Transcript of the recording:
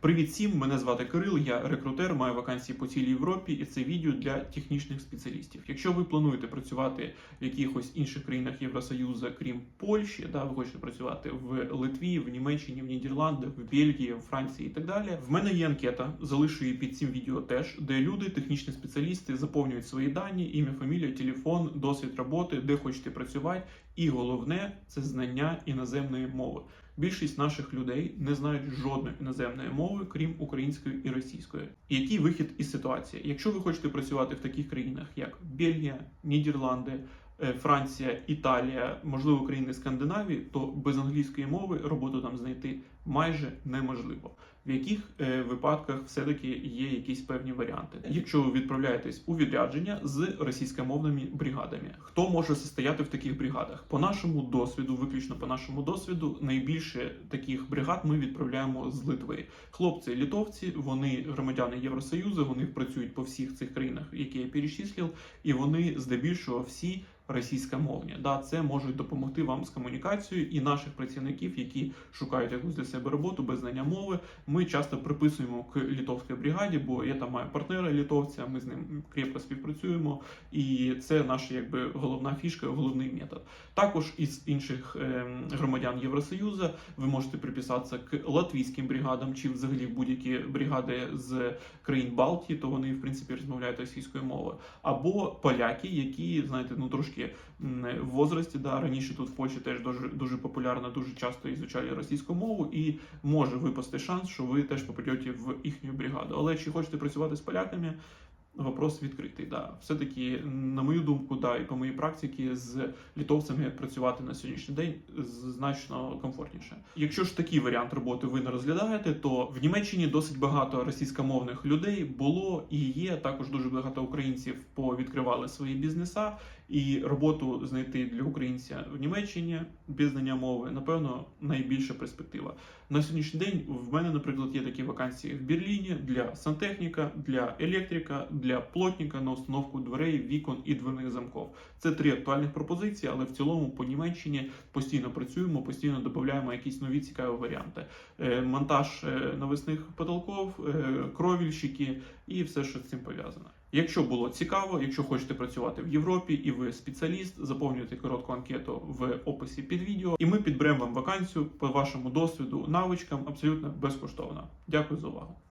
Привіт всім! Мене звати Кирил, я рекрутер, маю вакансії по цілій Європі, і це відео для технічних спеціалістів. Якщо ви плануєте працювати в якихось інших країнах Євросоюзу, крім Польщі, да, ви хочете працювати в Литві, в Німеччині, в Нідерландах, в Бельгії, в Франції і так далі. В мене є анкета, залишу її під цим відео теж, де люди, технічні спеціалісти, заповнюють свої дані, ім'я, фамілія, телефон, досвід роботи, де хочете працювати. І головне це знання іноземної мови. Більшість наших людей не знають жодної іноземної мови, крім української і російської. Який вихід із ситуації? Якщо ви хочете працювати в таких країнах, як Бельгія, Нідерланди, Франція, Італія, можливо, країни Скандинавії, то без англійської мови роботу там знайти майже неможливо. В яких е, випадках все-таки є якісь певні варіанти, якщо ви відправляєтесь у відрядження з російськомовними бригадами, хто може состояти в таких бригадах? По нашому досвіду, виключно по нашому досвіду, найбільше таких бригад ми відправляємо з Литви. Хлопці, літовці, вони громадяни Євросоюзу, вони працюють по всіх цих країнах, які я перечислив, і вони здебільшого всі російськомовні. Да, це може допомогти вам з комунікацією і наших працівників, які шукають якусь для себе роботу без знання мови. Ми часто приписуємо к літовській бригаді, бо я там маю партнера літовця. Ми з ним крепко співпрацюємо, і це наша якби головна фішка, головний метод. Також із інших ем, громадян Євросоюзу ви можете приписатися к латвійським бригадам чи взагалі будь-які бригади з країн Балтії, то вони в принципі розмовляють російською мовою, або поляки, які знаєте, ну трошки м, в возрасті, да раніше тут в Польщі теж дуже дуже популярно, дуже часто ізучали російську мову, і може випасти шанс, що ви теж попадете в їхню бригаду. Але чи хочете працювати з поляками. Вопрос відкритий, да. Все-таки, на мою думку, да, і по моїй практиці з літовцями працювати на сьогоднішній день значно комфортніше. Якщо ж такий варіант роботи ви не розглядаєте, то в Німеччині досить багато російськомовних людей було і є. Також дуже багато українців повідкривали свої бізнеса, і роботу знайти для українця в Німеччині без знання мови, напевно, найбільша перспектива. На сьогоднішній день в мене, наприклад, є такі вакансії в Берліні для сантехніка, для електрика, для плотника на установку дверей, вікон і дверних замков. Це три актуальних пропозиції, але в цілому по Німеччині постійно працюємо, постійно додаємо якісь нові цікаві варіанти. Е, Монтаж е, навісних потолків, е, кровільщики і все, що з цим пов'язано. Якщо було цікаво, якщо хочете працювати в Європі і ви спеціаліст, заповнюйте коротку анкету в описі під відео, і ми підберемо вам вакансію по вашому досвіду, навичкам абсолютно безкоштовно. Дякую за увагу.